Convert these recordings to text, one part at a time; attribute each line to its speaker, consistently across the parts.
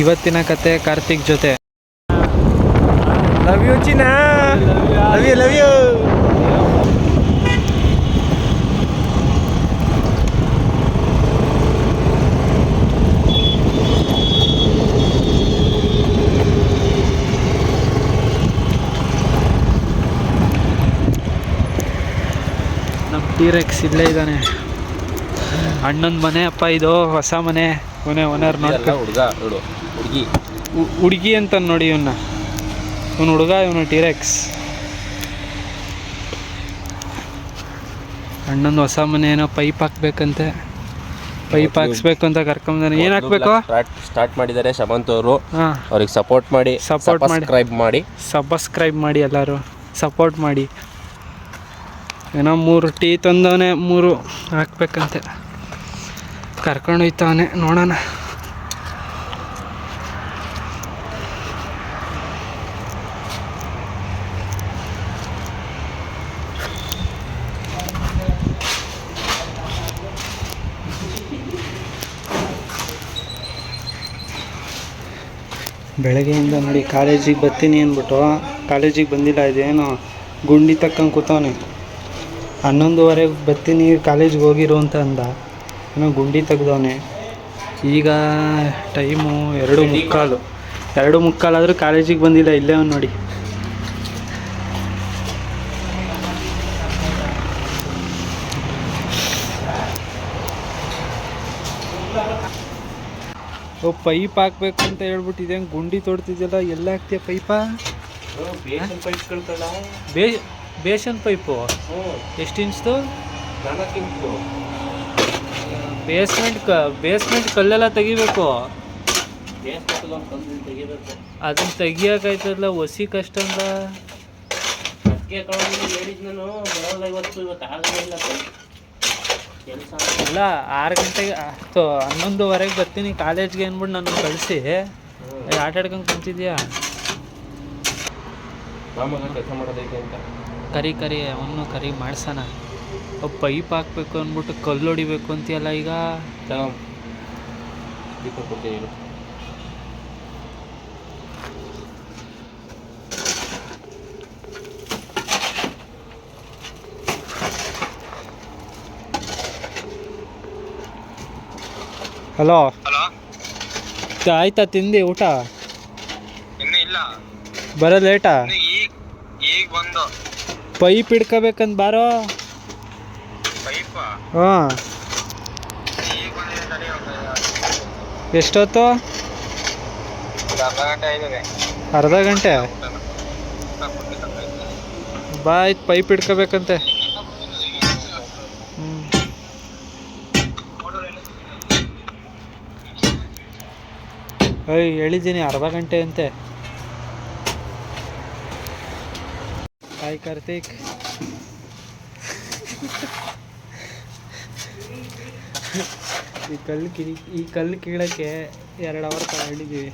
Speaker 1: ಇವತ್ತಿನ ಕತೆ ಕಾರ್ತಿಕ್ ಜೊತೆ.
Speaker 2: ಲವ್ ಯು ಚಿನ್ನ. ಲವ್ ಯು ಲವ್ ಯು
Speaker 1: ನಮ್ಮ ಟೀರೆಕ್ಸ್ ಇಲ್ಲೇ ಇದ್ದಾನೆ. ಅಣ್ಣನ ಮನೆ ಅಪ್ಪ ಇದು ಹೊಸ ಮನೆ ಮನೆ ಓನರ್ ನೋಡ್ತಾ
Speaker 2: ಹುಡುಗ ನೋಡು. ಹುಡುಗಿ.
Speaker 1: ಹುಡುಗಿ ಅಂತ ನೋಡಿ ಇವನ್ನ ಇವನು ಹುಡುಗ ಇವನು ಟಿರೆಕ್ಸ್ ಅಣ್ಣಂದು ಹೊಸ ಮನೆ ಏನೋ ಪೈಪ್ ಹಾಕ್ಬೇಕಂತೆ. ಪೈಪ್ ಹಾಕ್ಸ್ಬೇಕು ಅಂತ ಕರ್ಕೊಂಬಂದಾನೆ ಏನ್ ಹಾಕ್ಬೇಕು?
Speaker 2: ಸ್ಟಾರ್ಟ್ ಮಾಡಿದ್ದಾರೆ ಶಮಂತ್ ಅವರು. ಅವ್ರಿಗೆ ಸಪೋರ್ಟ್ ಮಾಡಿ
Speaker 1: ಸಪೋರ್ಟ್ ಮಾಡಿ.
Speaker 2: ಸಬ್ಸ್ಕ್ರೈಬ್ ಮಾಡಿ.
Speaker 1: ಸಬ್ಸ್ಕ್ರೈಬ್ ಮಾಡಿ ಎಲ್ಲರೂ. ಸಪೋರ್ಟ್ ಮಾಡಿ. ಏನೋ ಮೂರು ಟೀ ತಂದವನೆ ಮೂರು ಹಾಕ್ಬೇಕಂತೆ. ಕರ್ಕೊಂಡೋಯ್ತವನೇ ನೋಡೋಣ. ಬೆಳಗ್ಗೆಯಿಂದ ನೋಡಿ, ಕಾಲೇಜಿಗೆ ಬರ್ತೀನಿ ಅಂದ್ಬಿಟ್ಟು, ಕಾಲೇಜಿಗೆ ಬಂದಿಲ್ಲ, ಇದೇನು ಗುಂಡಿ ತಕ್ಕಂಗೆ ಕೂತವನೆ. ಹನ್ನೊಂದುವರೆಗೆ ಬರ್ತೀನಿ, ಕಾಲೇಜಿಗೆ ಹೋಗಿರು ಅಂತ ಅಂದ. ಏನೋ ಗುಂಡಿ ತೆಗ್ದವನೆ. ಈಗ ಟೈಮು ಎರಡು ಮುಕ್ಕಾಲು. ಎರಡು ಮುಕ್ಕಾಲಾದರೂ ಕಾಲೇಜಿಗೆ ಬಂದಿಲ್ಲ, ಇಲ್ಲೇ ಅವ್ನು ನೋಡಿ. ಪೈಪ್ ಹಾಕ್ಬೇಕು ಅಂತ ಹೇಳ್ಬಿಟ್ಟು ಇದೇನು ಗುಂಡಿ ತೊಡ್ತಿದ್ಯಲ್ಲ ಎಲ್ಲ ಹಾಕ್ತೀಯ ಪೈಪಾ? ಬೇ ಬೇಷನ್ ಪೈಪು? ಎಷ್ಟು ಇಂಚ್ದು ಬೇಸ್ಮೆಂಟ್ ಕ ಬೇಸ್ಮೆಂಟ್ ಕಲ್ಲೆಲ್ಲ ತೆಗಿಬೇಕು. ಅದನ್ನ ತೆಗಿಯಕಾಯ್ತದಲ್ಲ ಹೊಸಿ ಕಷ್ಟ ಅಲ್ಲ ಅಲ್ಲ ಆರು ಗಂಟೆಗೆ ಹತ್ತು ಹನ್ನೊಂದುವರೆಗೆ ಬರ್ತೀನಿ. ಕಾಲೇಜ್ಗೆ ಅಂದ್ಬಿಟ್ಟು ನನ್ನ ಕಳಿಸಿ. ಆಟ ಆಡ್ಕೊಂಡು ಕುಂತಿದ್ಯಾ? ಕರಿ ಕರಿ ಅವನು ಕರಿ ಮಾಡ್ಸೋಣ. ಪೈಪ್ ಹಾಕ್ಬೇಕು ಅಂದ್ಬಿಟ್ಟು ಕಲ್ಲು ಹೊಡಿಬೇಕು ಅಂತೀಯಲ್ಲ ಈಗ? ಹಲೋ?
Speaker 3: ಹಲೋ?
Speaker 1: ಆಯ್ತಾ ತಿಂದಿ ಊಟ?
Speaker 3: ಇನ್ನು ಇಲ್ಲ.
Speaker 1: ಬರೋ ಲೇಟಾ?
Speaker 3: ಈಗ ಬಂದು.
Speaker 1: ಪೈಪ್ ಹಿಡ್ಕೋಬೇಕಂತ ಬಾರೋ?
Speaker 3: ಪೈಪ?
Speaker 1: ಹಾಂ. ಎಷ್ಟೊತ್ತು?
Speaker 3: ಅರ್ಧ ಗಂಟೆ
Speaker 1: ಬಾ ಆಯ್ತು ಪೈಪ್ ಹಿಡ್ಕೋಬೇಕಂತೆ. ಏಯ್ ಹೇಳಿದ್ದೀನಿ ಅರ್ಧ ಗಂಟೆ ಅಂತೆ ಹಾಯ್ ಕಾರ್ತಿಕ್ ಈ ಕಲ್ಲು ಕಿಡಿ ಈ ಕಲ್ಲು ಕೀಳಕ್ಕೆ ಎರಡು ಅವರ್ ತಗೊಂಡಿದ್ದೀವಿ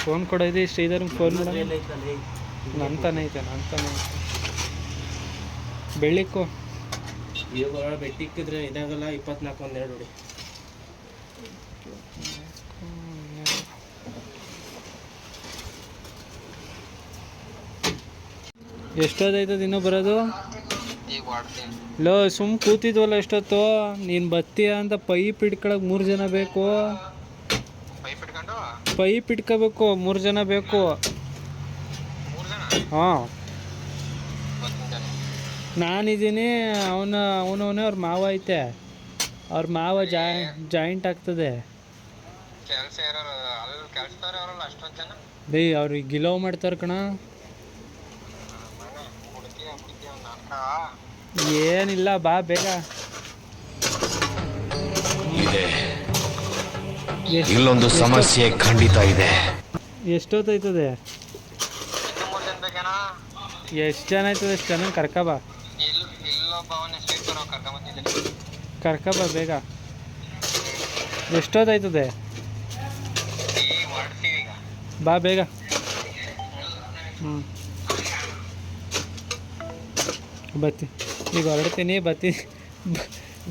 Speaker 1: ಫೋನ್ ಕೊಡೋದು ಶ್ರೀಧರ್ಗೆ ಫೋನ್ ಮಾಡ ನಂತಾನೆ ಐತೆ ನಂತಾನೆ ಐತೆ. ಬೆಳಿಕು
Speaker 2: ಬರೋಣ ಬೆಟ್ಟಿಕ್ಕಿದ್ರೆ ಇದಾಗಲ್ಲ ಇಪ್ಪತ್ನಾಲ್ಕು ಒಂದೆರಡು ನೋಡಿ
Speaker 1: ಎಷ್ಟೊತ್ತಾಯ್ತದ ಇನ್ನೂ ಬರೋದು? ಲೋ ಸುಮ್ ಕೂತಿದ್ವಲ್ಲ ಎಷ್ಟೊತ್ತು? ನೀನ್ ಬತ್ತೀಯ ಅಂತ ಪೈಪ್ ಹಿಡ್ಕೊಳಕ್ ಮೂರು ಜನ ಬೇಕು.
Speaker 3: ಪೈಪ್
Speaker 1: ಹಿಡ್ಕೋಬೇಕು ಇಟ್ಕೋಬೇಕು ಮೂರು ಜನ ಬೇಕು. ಹಾಂ. ನಾನಿದ್ದೀನಿ ಅವನ ಅವನವನೇ ಅವ್ರ ಮಾವ ಐತೆ. ಅವ್ರ ಮಾವ ಜಾಯ್ ಜಾಯಿಂಟ್ ಆಗ್ತದೆ.
Speaker 3: ಕೆಲ್ಸ ಇರೋರು ಅಲ್ಲಿ ಕೆಲ್ಸದವ್ರು ಅವರಲ್ಲ ಅಷ್ಟೊಂದು ಜನ?
Speaker 1: ಬೈ ಅವ್ರಿಗೆ ಗಿಲೋ ಮಾಡ್ತಾರ ಕಣ.
Speaker 3: ಒಂದು ನಾಟಕ
Speaker 1: ಏನಿಲ್ಲ ಬಾ ಬೇಗ.
Speaker 4: ಇದೆ.
Speaker 1: ಎಷ್ಟ್-
Speaker 4: ಇಲ್ಲೊಂದು ಸಮಸ್ಯೆ ಖಂಡಿತ ಇದೆ.
Speaker 1: ಎಷ್ಟೊತ್ತಾಯ್ತದೆ
Speaker 3: ಇನ್ನು ಮೂರು ಜನ ಬೇಕೇನಾ?
Speaker 1: ಎಷ್ಟು ಜನ ಆಯ್ತದೆ ಎಷ್ಟು ಜನ ಕರ್ಕಬಾ
Speaker 3: ಇಲ್ಲಿ ಇಲ್ಲೊಬ್ಬ ಅವನೇ ಸ್ವೀಟ್ ನಾವು ಕರ್ಕೊಂಬಂದಿದ್ದೆ
Speaker 1: ಕರ್ಕಬಾ ಬೇಗ. ಎಷ್ಟೊತ್ತಾಯ್ತದೆ? ಬಾ ಬೇಗ. ಹ್ಞೂ ಬತ್ತಿ ಈಗ ಹೊರಡ್ತೀನಿ ಬತ್ತಿ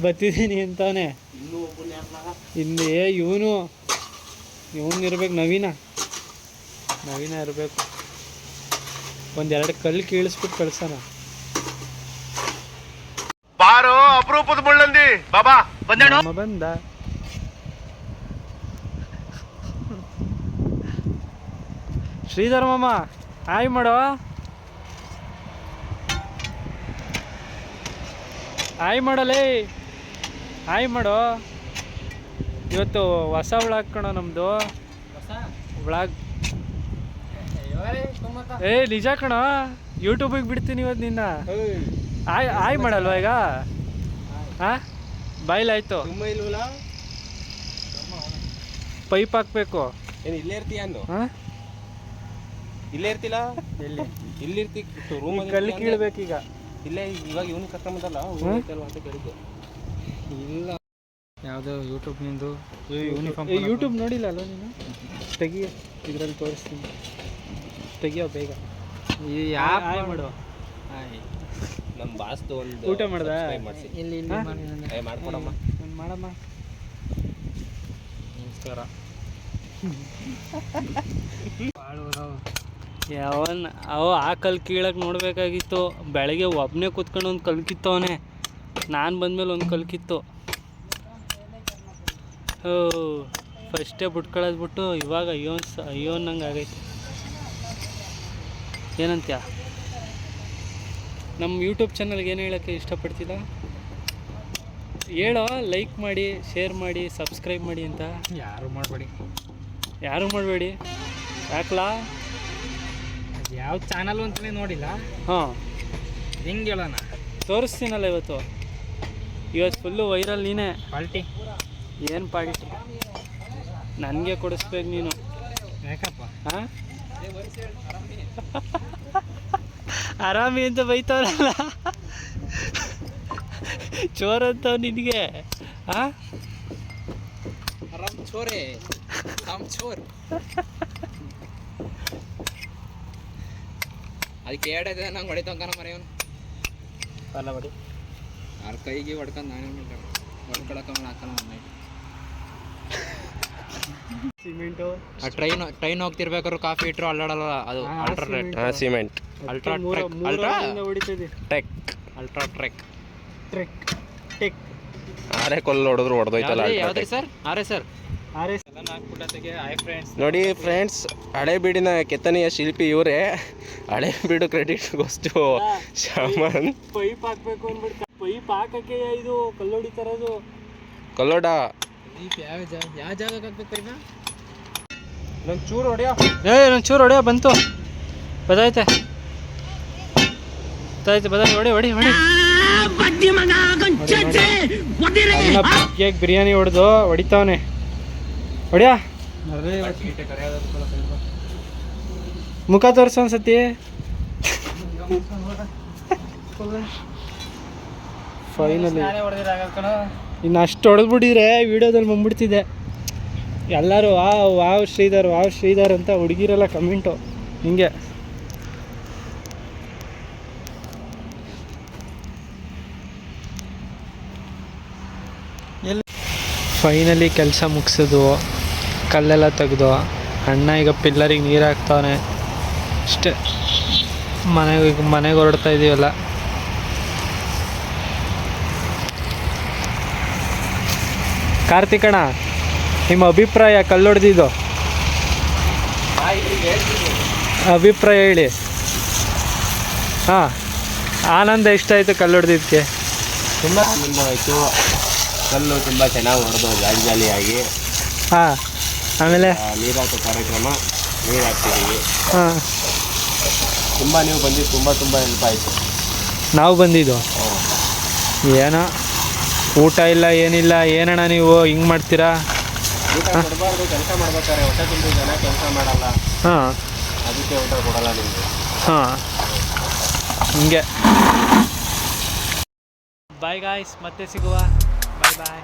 Speaker 1: ಬತ್ತಿದ್ದೀನಿ
Speaker 2: ಅಂತಾನೆ.
Speaker 1: ಇಲ್ಲಿ ಇವನು ಇವನು ಇರ್ಬೇಕು ನವೀನ. ನವೀನ ಇರಬೇಕು. ಒಂದೆರಡು ಕಲ್ಲು ಕೀಳಿಸ್ಬಿಟ್ಟು ಕಳ್ಸೋಣ
Speaker 5: ಬಾರೋ ಅಪರೂಪದ ಮುಳ್ಳಂದಿ. ಬಾಬಾ ಬಂದೇಣ
Speaker 1: ಬಂದ. ಶ್ರೀಧರ್ ಮಾಮ ಹಾಯ್ ಮಾಡೋ. ಹಾಯ್ ಮಾಡಲೇ. ಹಾಯ್ ಮಾಡೋ. ಇವತ್ತು ಹೊಸ ಹುಳ ಕಣೋ ನಮ್ಮದು ವ್ಳಾಗ್ ಏ ನಿಜ ಕಣೋ. ಯೂಟ್ಯೂಬಿಗೆ ಬಿಡ್ತೀನಿ ಇವತ್ತು ನಿನ್ನ. ಆಯ್ ಆಯ್ ಮಾಡಲ್ವಾ ಈಗ? ಹಾಂ? ಬಾಯ್ಲಾಯ್ತು.
Speaker 2: ತುಂಬ ಇಲ್ವಲ್ಲ?
Speaker 1: ಪೈಪ್ ಹಾಕ್ಬೇಕು.
Speaker 2: ಏನು ಇಲ್ಲೇ ಇರ್ತೀಯ ಅಂದು?
Speaker 1: ಹಾಂ?
Speaker 2: ಇಲ್ಲೇ ಇರ್ತಿಲ್ಲ
Speaker 1: ಎಲ್ಲಿ?
Speaker 2: ಇಲ್ಲಿ ಇರ್ತಿ ರೂಮ್
Speaker 1: ಕಲ್ಲಿ ಕೀಳ್ಬೇಕೀಗ
Speaker 2: ಇಲ್ಲೇ ಇವಾಗ ಇವನು ಕರ್ಕೊಂಬಂದಲ್ಲ
Speaker 1: ಹ್ಮ್?
Speaker 2: ಅಂತ ಕೇಳಿದ್ದೆ.
Speaker 1: ಇಲ್ಲ. ಯಾವುದೋ ಯೂಟ್ಯೂಬ್ ನಿಂದು ಯೂನಿಫಾರ್ಮ್ ಯೂಟ್ಯೂಬ್ ನೋಡಿಲ್ಲ ಅಲ್ಲ ನೀನು? ತೆಗಿಯ ಇದರಲ್ಲಿ ತೋರಿಸ್ತೀನಿ. ತೆಗಿಯೋ ಬೇಗ. ಹಾಯ್ ಮಾಡು.
Speaker 2: ನಮ್ಮ ಬಾಸ್ದು ಒಂದು
Speaker 1: ಊಟ ಮಾಡ್ದ?
Speaker 2: ಮಾಡಿಸಿ ಮಾಡ್ಸಿ.
Speaker 1: ಇಲ್ಲಿ
Speaker 2: ಏ ಮಾಡ್ಕೊಡಮ್ಮ.
Speaker 1: ಮಾಡಮ್ಮ. ನಮಸ್ಕಾರ. ಯಾವನ್ ಅವ ಆ ಕಲ್ ಕೀಳಕ್ಕೆ ನೋಡ್ಬೇಕಾಗಿತ್ತು. ಬೆಳಗ್ಗೆ ಒಬ್ಬನೇ ಕೂತ್ಕೊಂಡು ಒಂದು ಕಲ್ ಕಿತ್ತವನೆ. ನಾನು ಬಂದ್ಮೇಲೆ ಒಂದು ಕಲ್ಕಿತ್ತು ಓ ಫಸ್ಟೇ ಬಿಟ್ಕೊಳ್ಳೋದು ಬಿಟ್ಟು ಇವಾಗ ಅಯ್ಯೋ ಅಯ್ಯೋ ಅನ್ನಂಗೆ ಆಗೈತೆ. ಏನಂತ್ಯ? ನಮ್ಮ ಯೂಟ್ಯೂಬ್ ಚಾನಲ್ಗೆ ಏನು ಹೇಳೋಕ್ಕೆ ಇಷ್ಟಪಡ್ತಿಲ್ಲ ಹೇಳೋ ಲೈಕ್ ಮಾಡಿ ಶೇರ್ ಮಾಡಿ ಸಬ್ಸ್ಕ್ರೈಬ್ ಮಾಡಿ ಅಂತ.
Speaker 6: ಯಾರು ಮಾಡಬೇಡಿ.
Speaker 1: ಯಾರು ಮಾಡಬೇಡಿ? ಯಾಕಲಾ?
Speaker 6: ಯಾವ ಚಾನಲ್ ಅಂತಲೇ ನೋಡಿಲ್ಲ.
Speaker 1: ಹಾಂ.
Speaker 6: ಹೆಂಗೆ ಹೇಳೋಣ.
Speaker 1: ತೋರಿಸ್ತೀನಲ್ಲ ಇವತ್ತು. ಇವತ್ತು ಫುಲ್ಲು ವೈರಲ್ ನೀನೇ.
Speaker 6: ಪಾಲ್ಟಿ
Speaker 1: ಏನು ಪಾಲ್ಟಿ ನನಗೆ ಕೊಡಿಸ್ಬೇಕು ನೀನು.
Speaker 6: ಯಾಕಪ್ಪ
Speaker 1: ಹಾಂ? ಆರಾಮಿ ಅಂತ ಬೈತವ್ರಲ್ಲ ಚೋರ್ ಅಂತ ನಿನಗೆ. ಹಾಂ
Speaker 6: ಆರಾಮ್ ಚೋರೆ. ಆಮ್ ಚೋರ್. ಅದಕ್ಕೆ ಎರಡೈತೆ ನಂಗೆ ಹೊಡಿತಂಕನ ಮರೆಯವನು
Speaker 1: ಅಲ್ಲ ಬಡಿ
Speaker 6: ಯಾರ ಕೈಗೆ ಹೊಡ್ಕೊಂಡು ನಾನು ಹೊಡ್ಕೊಳಕ ಹಾಕೋಣ
Speaker 1: ಸಿಮೆಂಟು.
Speaker 6: ಆ ಟ್ರೈನ್ ಟ್ರೈನ್ ಹೋಗ್ತಿರ್ಬೇಕಾದ್ರು ಕಾಫಿ ಇಟ್ಟರು ಅಲ್ಲಾಡಲ್ಲ ಅದು
Speaker 1: ಹಾ,
Speaker 6: ಅಲ್ಟ್ರಾ ರೇಟ್
Speaker 1: ಸಿಮೆಂಟ್.
Speaker 2: ಹಾಂ cement.
Speaker 6: Ultra trek ultra
Speaker 1: ಹೊಡಿತದೆ
Speaker 2: tech
Speaker 6: ultra trek
Speaker 1: trek tech
Speaker 2: ಆರೆ ಕೊಲ್ಲು ಹೊಡೆದ್ರು ಹೊಡೆದೋಯ್ತಲ್ಲ
Speaker 6: ಯಾವುದೇ ಸರ್? ಆರೆ ಸರ್.
Speaker 1: ಆರೆ ಸರ್
Speaker 6: ಎಲ್ಲ ಹಾಕ್ಬಿಟ್ಟತೆಗೆ ಹಾಯ್ ಫ್ರೆಂಡ್ಸ್
Speaker 2: ನೋಡಿ ಫ್ರೆಂಡ್ಸ್ ಹಳೆ ಬೀಡಿನ ಕೆತ್ತನೆಯ ಶಿಲ್ಪಿ ಇವರೇ. ಹಳೆ ಬೀಡು ಕ್ರೆಡಿಟ್ ಗೋಷ್ಟು ಶಾಮನ್.
Speaker 1: ಪೈಪ್ ಹಾಕ್ಬೇಕು ಅಂದ್ಬಿಟ್ಟು ಪೈಪ್ ಹಾಕಕ್ಕೆ ಇದು ಕಲ್ಲೋಡಿ ತರದು.
Speaker 2: ಕಲ್ಲೋಡ.
Speaker 6: ಯಾವ ಜಾಗ ಯಾವ ಜಾಗಕ್ಕೆ ಹಾಕ್ಬೇಕು ಇನ್ನ
Speaker 2: ನನ್ನ ಚೂರು ಹೊಡೆಯೋ?
Speaker 1: ಏ ಹೊಡೆಯ ಬಂತು. ಬದಾಯ್ತೆ. ಬದಾಯ್ತೆ ಬದಾಯ್ತು ಹೊಡಿ ಹೊಡಿ ಹೊಡಿ. ಕೇಕ್ ಬಿರಿಯಾನಿ ಹೊಡೆದು ಹೊಡಿತಾವನೆ. ಹೊಡಿಯ? ಮುಖ ತೋರಿಸು ಒಂದ್ಸತಿ. ಫೈನಲಿ ಇನ್ನು ಅಷ್ಟು ಹೊಡೆದ್ಬಿಟ್ಟಿದ್ರೆ ವಿಡಿಯೋದಲ್ಲಿ ಬಂದ್ಬಿಡ್ತಿದ್ದೆ ಎಲ್ಲರೂ wow wow Shridhar wow Shridhar ಅಂತ ಹುಡುಗಿರೆಲ್ಲ ಕಮೆಂಟು. ಹಿಂಗೆ. ಫೈನಲಿ ಕೆಲಸ ಮುಗಿಸಿದ್ವು. ಕಲ್ಲೆಲ್ಲ ತೆಗೆದು. ಅಣ್ಣ ಈಗ ಪಿಲ್ಲರಿಗೆ ನೀರು ಹಾಕ್ತಾವನೆ. ಅಷ್ಟೇ. ಮನೆಗೆ ಮನೆಗೆ ಹೊರಡ್ತಾ ಇದೀವಲ್ಲ. ಕಾರ್ತಿಕಣ್ಣ ನಿಮ್ಮ ಅಭಿಪ್ರಾಯ ಕಲ್ಲೊಡ್ದಿದ್ದು? ಅಭಿಪ್ರಾಯ ಹೇಳಿ. ಹಾಂ ಆನಂದ ಎಷ್ಟಾಯಿತು ಕಲ್ಲೊಡ್ದಿದ್ದಕ್ಕೆ
Speaker 2: ತುಂಬ ಆನಂದವಾಯಿತು ಕಲ್ಲು ತುಂಬ ಚೆನ್ನಾಗಿ ಹೊಡೆದು ಜಾಲಿ ಜಾಲಿಯಾಗಿ.
Speaker 1: ಹಾಂ ಆಮೇಲೆ?
Speaker 2: ನೀರು ಹಾಕೋ ಕಾರ್ಯಕ್ರಮ ನೀರು ಹಾಕ್ತಿದ್ದೀವಿ
Speaker 1: ಹಾಂ.
Speaker 2: ತುಂಬ ನೀವು ಬಂದಿದ್ದು ತುಂಬ ತುಂಬ ಹೆಲ್ಪ್ ಆಯಿತು
Speaker 1: ನಾವು ಬಂದಿದ್ದು? ಏನೋ? ಊಟ ಇಲ್ಲ ಏನಿಲ್ಲ ಏನಣ್ಣ ನೀವು? ಹಿಂಗೆ ಮಾಡ್ತೀರಾ?
Speaker 2: ಊಟ ಕೊಡಬಾರ್ದು ಕೆಲಸ ಮಾಡ್ಬೇಕಾದ್ರೆ ಹೊಟ್ಟೆ ತುಂಬ ಜನ ಕೆಲಸ ಮಾಡಲ್ಲ.
Speaker 1: ಹಾಂ.
Speaker 2: ಅದಕ್ಕೆ ಊಟ ಕೊಡಲ್ಲ ನಿಮಗೆ
Speaker 1: ಹಾಂ. ಹಿಂಗೆ. ಬಾಯ್ ಗಾಯ್ಸ್ ಮತ್ತೆ ಸಿಗುವ. ಬಾಯ್ ಬಾಯ್